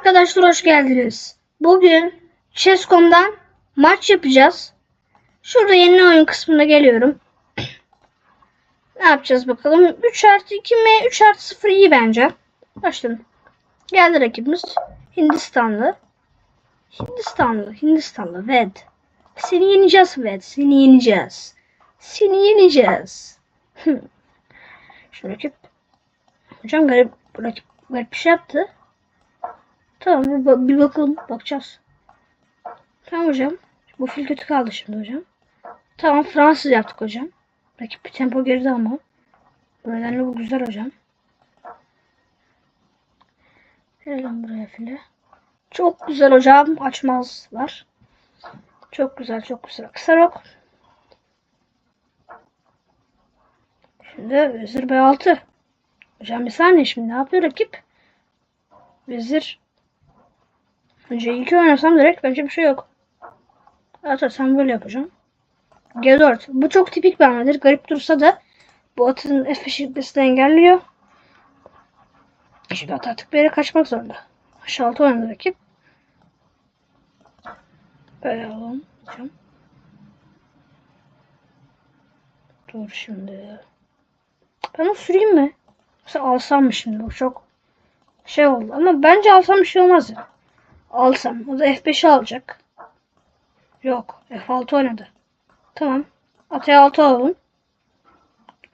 Arkadaşlar hoş geldiniz. Bugün Chess.com'dan maç yapacağız. Şurada yeni oyun kısmına geliyorum. ne yapacağız bakalım. 3 artı 2 mi? 3 artı 0 iyi bence. Başlayalım. Geldi rakibimiz. Hindistanlı. Hindistanlı. Hindistanlı. Ved. Seni yeneceğiz Ved. Seni yeneceğiz. Seni yeneceğiz. Şu rakip. Hocam garip, rakip garip bir şey yaptı. Tamam bir, bir bakalım bakacağız. Tamam hocam. Bu fil kötü kaldı şimdi hocam. Tamam Fransız yaptık hocam. Rakip bir tempo geride ama. Bu nedenle bu güzel hocam. Verelim buraya fili. Çok güzel hocam. Açmazlar. Çok güzel çok güzel. Kısa rok. Şimdi Vezir B6. Hocam bir saniye şimdi ne yapıyor rakip? Vezir Önce iki oynasam direkt bence bir şey yok. Sen böyle yapacağım. G4. Bu çok tipik bir hamledir. Garip dursa da bu atın F5 gitmesini engelliyor. Şimdi at artık bir yere kaçmak zorunda. H6 oynadı rakip. Böyle alalım. Dur şimdi. Ben onu süreyim mi? Yoksa alsam mı şimdi? Bu çok şey oldu. Ama bence alsam bir şey olmaz ya. Alsam. O da F5'i alacak. Yok. F6 oynadı. Tamam. Ataya 6 alalım.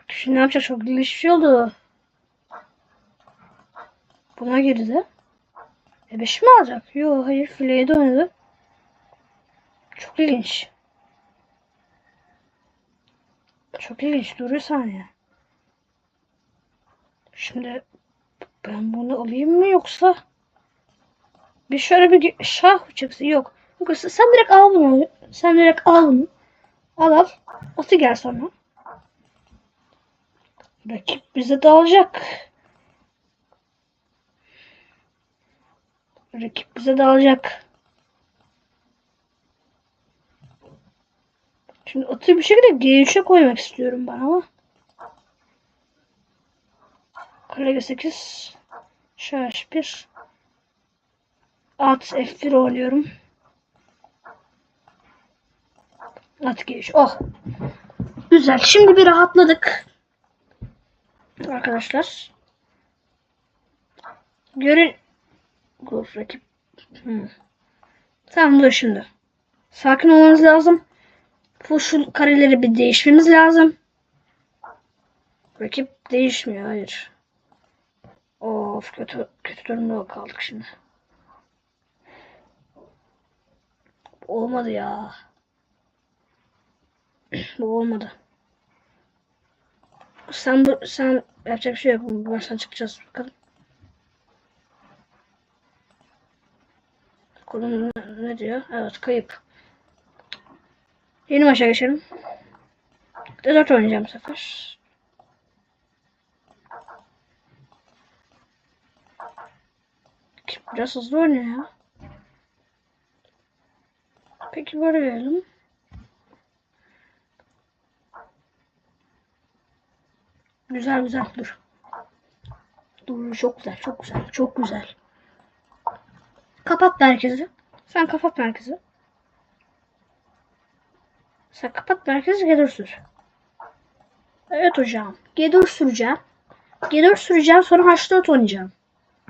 Şimdi ne yapacak? Çok ilginç bir şey oldu. Buna girdi. E5 mi alacak? Yok hayır. Fileye de oynadı. Çok ilginç. Çok ilginç. Dur bir saniye. Şimdi ben bunu alayım mı yoksa bir şöyle bir şah çıksa yok. Yok sen direkt al bunu. Sen direkt al bunu. Al al. Atı gel sonra. Rakip bize dalacak. Rakip bize dalacak. Şimdi atı bir şekilde G3'e koymak istiyorum ben ama. Kale G8. Şah 1 At F1 oynuyorum. At geliş. Oh. Güzel. Şimdi bir rahatladık. Arkadaşlar. Görün. Dur rakip. Hmm. Tamam dur şimdi. Sakin olmamız lazım. Bu kareleri bir değişmemiz lazım. Rakip değişmiyor. Hayır. Of kötü kötü durumda kaldık şimdi. Olmadı ya. Bu olmadı. Sen bu sen yapacak bir şey yok. Baştan çıkacağız bakalım. Kolum ne, diyor? Evet kayıp. Yeni maça geçelim. Dört oynayacağım sefer. Biraz hızlı oynuyor ya. Peki böyle. Güzel güzel dur. Dur çok güzel çok güzel çok güzel. Kapat merkezi. Sen kapat merkezi. Sen kapat merkezi G4 sür. Evet hocam. G4 süreceğim. G4 süreceğim sonra H4 oynayacağım.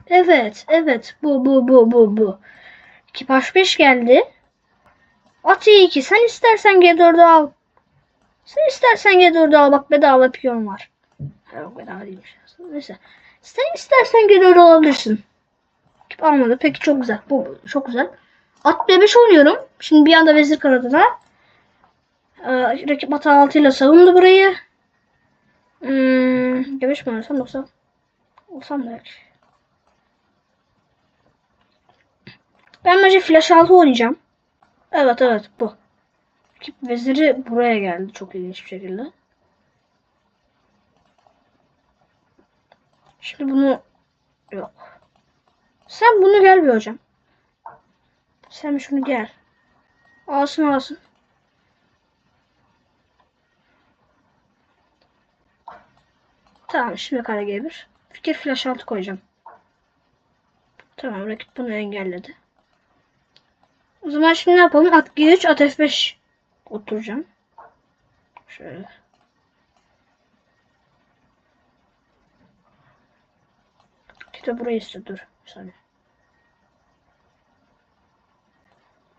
Evet evet bu bu bu bu bu. 2 H5 geldi. At E2. Sen istersen G4'ü al. Sen istersen G4'ü al. Bak bedava piyon var. Yok bedava değilmiş. Neyse. Sen istersen G4'ü alabilirsin. Rakip almadı. Peki çok güzel. Bu çok güzel. At B5 oynuyorum. Şimdi bir anda vezir kanadına. Ee, rakip at 6 ile savundu burayı. Hmm, G5 mi oynasam yoksa? Olsam belki. Ben bence flash 6 oynayacağım. Evet evet bu. Rakip veziri buraya geldi çok ilginç bir şekilde. Şimdi bunu yok. Sen bunu gel bir hocam. Sen şunu gel. Alsın alsın. Tamam şimdi kare G1. Fikir flash altı koyacağım. Tamam rakip bunu engelledi. O zaman şimdi ne yapalım? At G3 at F5 oturacağım. Şöyle. İşte burayı istiyor. Dur. Bir saniye.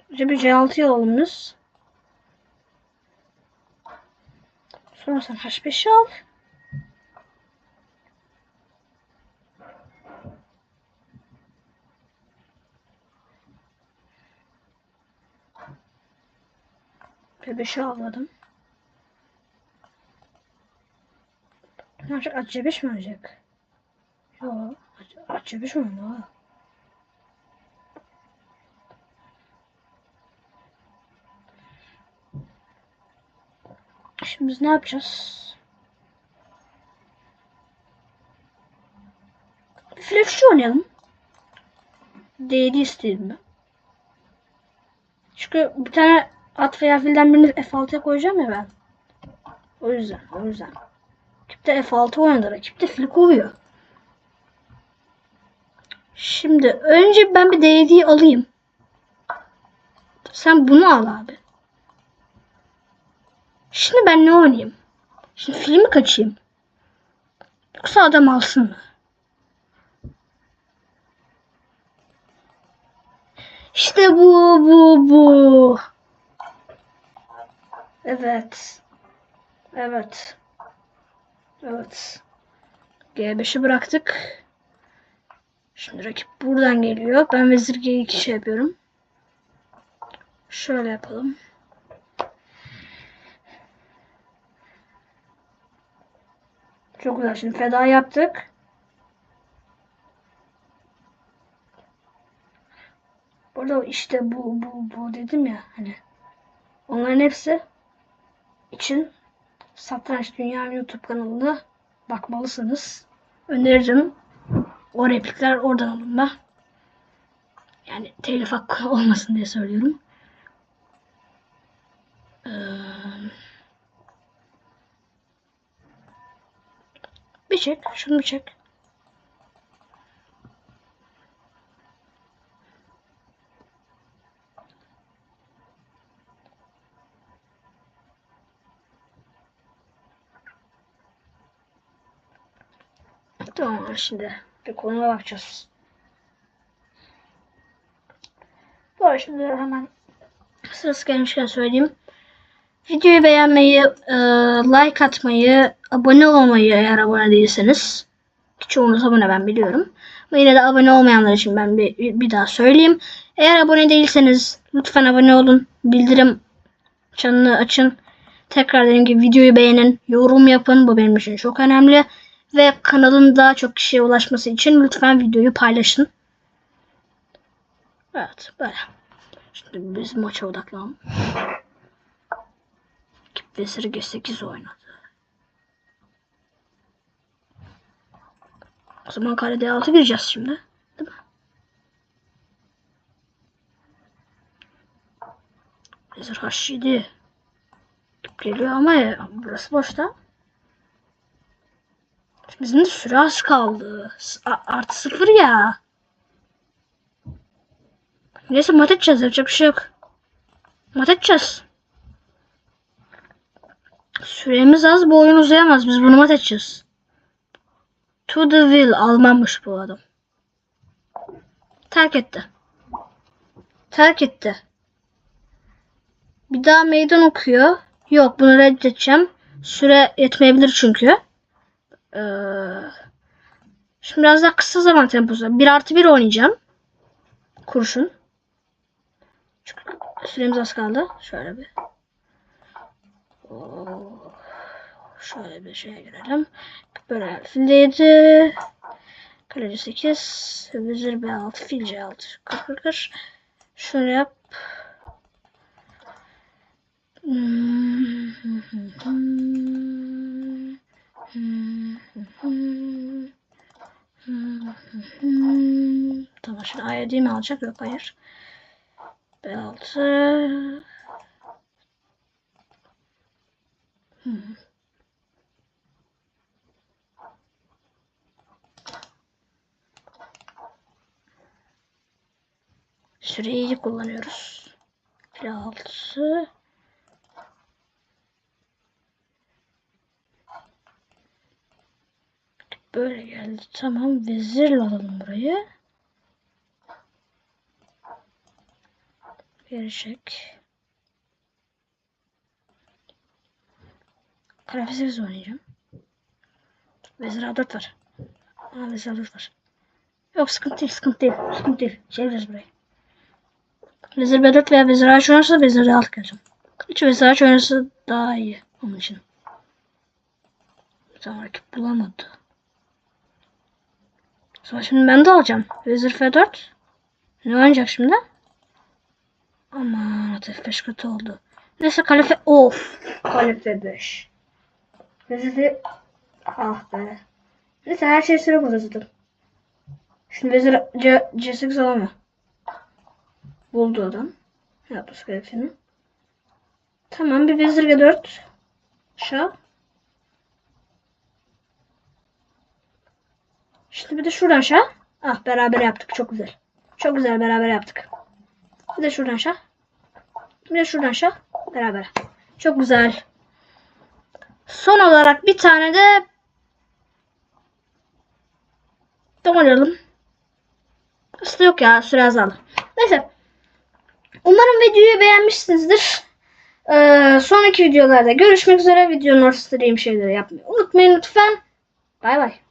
Bir C6'yı alalım biz. Sonra sen H5'i al. P5'i almadım. Ne yapacak? At C5 mi oynayacak? Yo. C5 mi ha? Şimdi biz ne yapacağız? Flash oynayalım. D7 istedim ben. Çünkü bir tane at veya filden birini F6'ya koyacağım ya ben. O yüzden, o yüzden. Rakip de F6 oynadı. Rakip de fil kovuyor. Şimdi önce ben bir D7'yi alayım. Sen bunu al abi. Şimdi ben ne oynayayım? Şimdi filmi kaçayım. Yoksa adam alsın mı? İşte bu, bu, bu. Evet. Evet. Evet. G5'i bıraktık. Şimdi rakip buradan geliyor. Ben vezir G2 şey yapıyorum. Şöyle yapalım. Çok güzel. Şimdi feda yaptık. Burada işte bu bu bu dedim ya hani. Onların hepsi için Satranç Dünya YouTube kanalına bakmalısınız. Öneririm. O replikler oradan alınma. Yani telif hakkı olmasın diye söylüyorum. Ee, bir çek. Şunu bir çek. Tamam şimdi bir konuna bakacağız. Bu arada şimdi hemen sırası gelmişken söyleyeyim. Videoyu beğenmeyi, e, like atmayı, abone olmayı eğer abone değilseniz. Çoğunuz abone ben biliyorum. Ama yine de abone olmayanlar için ben bir, bir daha söyleyeyim. Eğer abone değilseniz lütfen abone olun. Bildirim çanını açın. Tekrar dediğim gibi videoyu beğenin, yorum yapın. Bu benim için çok önemli. Ve kanalın daha çok kişiye ulaşması için lütfen videoyu paylaşın. Evet böyle. Şimdi biz maça odaklanalım. Rakip Vezir G8 oynadı. O zaman kare D6 gireceğiz şimdi. Değil mi? Vezir H7. Rakip geliyor ama ya, burası boşta. Bizim de süre az kaldı. A- Artı sıfır ya. Neyse mat edeceğiz. Yapacak bir şey yok. Mat edeceğiz. Süremiz az. Bu oyun uzayamaz. Biz bunu mat edeceğiz. To the will. Almanmış bu adam. Terk etti. Terk etti. Bir daha meydan okuyor. Yok bunu reddedeceğim. Süre yetmeyebilir çünkü. Ee, şimdi biraz daha kısa zaman temposu. 1 artı 1 oynayacağım. Kurşun. Çünkü süremiz az kaldı. Şöyle bir. Oo, Şöyle bir şeye girelim. Böyle fil 7. Kaleci 8. Vezir B6. Fil C6. Kır kır. Şöyle yap. Tamam şimdi A'ya değil mi alacak? Yok hayır. B6. Süreyi kullanıyoruz. B6 Böyle geldi. Tamam. Vezirle alalım burayı. Geri çek. 8 oynayacağım. Vezir A4 var. Aa vezir A4 var. Yok sıkıntı değil, sıkıntı değil. Sıkıntı değil. Çeviririz burayı. Vezir B4 veya vezir A3 oynarsa vezir A6 geleceğim. Hiç vezir A3 oynarsa daha iyi onun için. Tamam rakip bulamadı. Sonra şimdi ben de alacağım. Vezir F4. Ne oynayacak şimdi? Aman at F5 kötü oldu. Neyse kale F... Of. Kale F5. Vezir. Ah be. Neyse her şey sıra burada zaten. Şimdi vezir C, C8 alamıyor. Buldu adam. Yaptı skelettini. Tamam bir vezir G4. Şah. Şimdi bir de şuradan şah. Ah beraber yaptık. Çok güzel. Çok güzel beraber yaptık. Bir de şuradan şah. Bir de şuradan şah. Beraber. Çok güzel. Son olarak bir tane de Domalım. Aslında yok ya süre azaldı. Neyse. Umarım videoyu beğenmişsinizdir. Ee, sonraki videolarda görüşmek üzere. Videonun ortasında şeyleri yapmayı unutmayın lütfen. Bay bay.